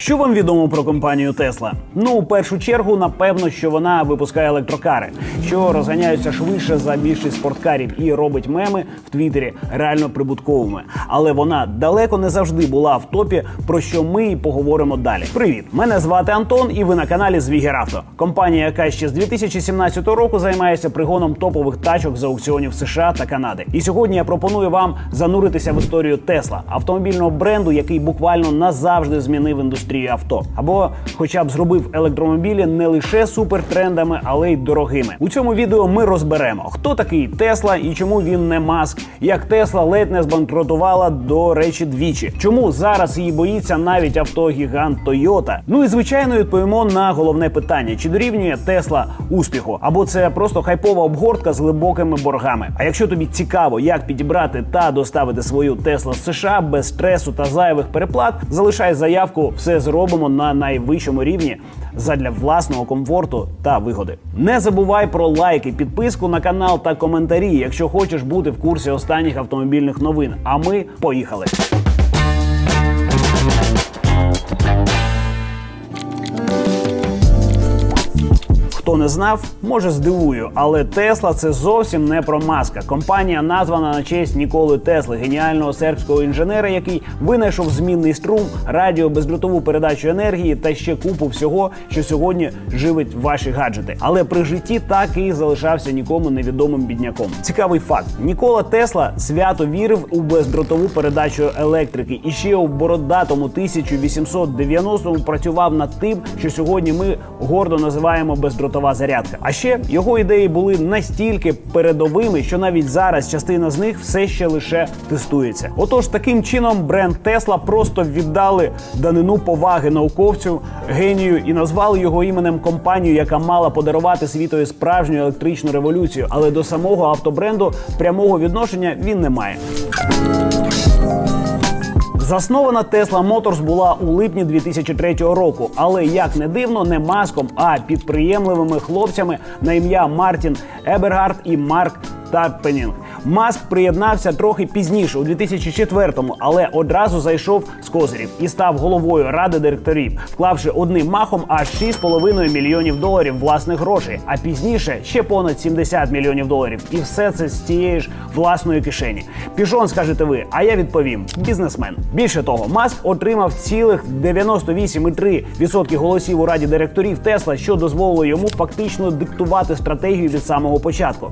Що вам відомо про компанію Tesla? Ну, у першу чергу, напевно, що вона випускає електрокари, що розганяються швидше за більшість спорткарів і робить меми в Твіттері реально прибутковими. Але вона далеко не завжди була в топі, про що ми і поговоримо далі. Привіт! Мене звати Антон, і ви на каналі Звігеравто. Компанія, яка ще з 2017 року займається пригоном топових тачок з аукціонів США та Канади. І сьогодні я пропоную вам зануритися в історію Тесла, автомобільного бренду, який буквально назавжди змінив індустрію авто, або хоча б зробив електромобілі не лише супертрендами, але й дорогими. У цьому відео ми розберемо, хто такий Тесла і чому він не маск, як Тесла ледь не збанкрутувала до речі двічі. Чому зараз її боїться навіть автогігант Toyota? Ну і звичайно відповімо на головне питання: чи дорівнює Тесла успіху, або це просто хайпова обгортка з глибокими боргами. А якщо тобі цікаво, як підібрати та доставити свою Тесла з США без стресу та зайвих переплат, залишай заявку, все зробимо на найвищому рівні задля власного комфорту та вигоди. Не забувай про лайки, підписку на канал та коментарі, якщо хочеш бути в курсі останніх автомобільних новин. А ми поїхали. Хто не знав, може здивую, але Тесла це зовсім не про маска. Компанія названа на честь Ніколи Тесли, геніального сербського інженера, який винайшов змінний струм, радіо, бездротову передачу енергії та ще купу всього, що сьогодні живить ваші гаджети. Але при житті так і залишався нікому невідомим бідняком. Цікавий факт: Нікола Тесла свято вірив у бездротову передачу електрики і ще у бородатому 1890-му працював над тим, що сьогодні ми гордо називаємо бездротова зарядка. А ще його ідеї були настільки передовими, що навіть зараз частина з них все ще лише тестується. Отож, таким чином бренд Тесла просто віддали данину поваги науковцю, генію і назвали його іменем компанію, яка мала подарувати світові справжню електричну революцію. Але до самого автобренду прямого відношення він не має. Заснована Tesla Motors була у липні 2003 року, але як не дивно, не маском, а підприємливими хлопцями на ім'я Мартін Ебергард і Марк Таппенінг. Маск приєднався трохи пізніше, у 2004-му, але одразу зайшов з козирів і став головою ради директорів, вклавши одним махом аж 6,5 мільйонів доларів власних грошей, а пізніше ще понад 70 мільйонів доларів. І все це з тієї ж власної кишені. Піжон, скажете ви, а я відповім: бізнесмен. Більше того, Маск отримав цілих 98,3% голосів у раді директорів Тесла, що дозволило йому фактично диктувати стратегію від самого початку.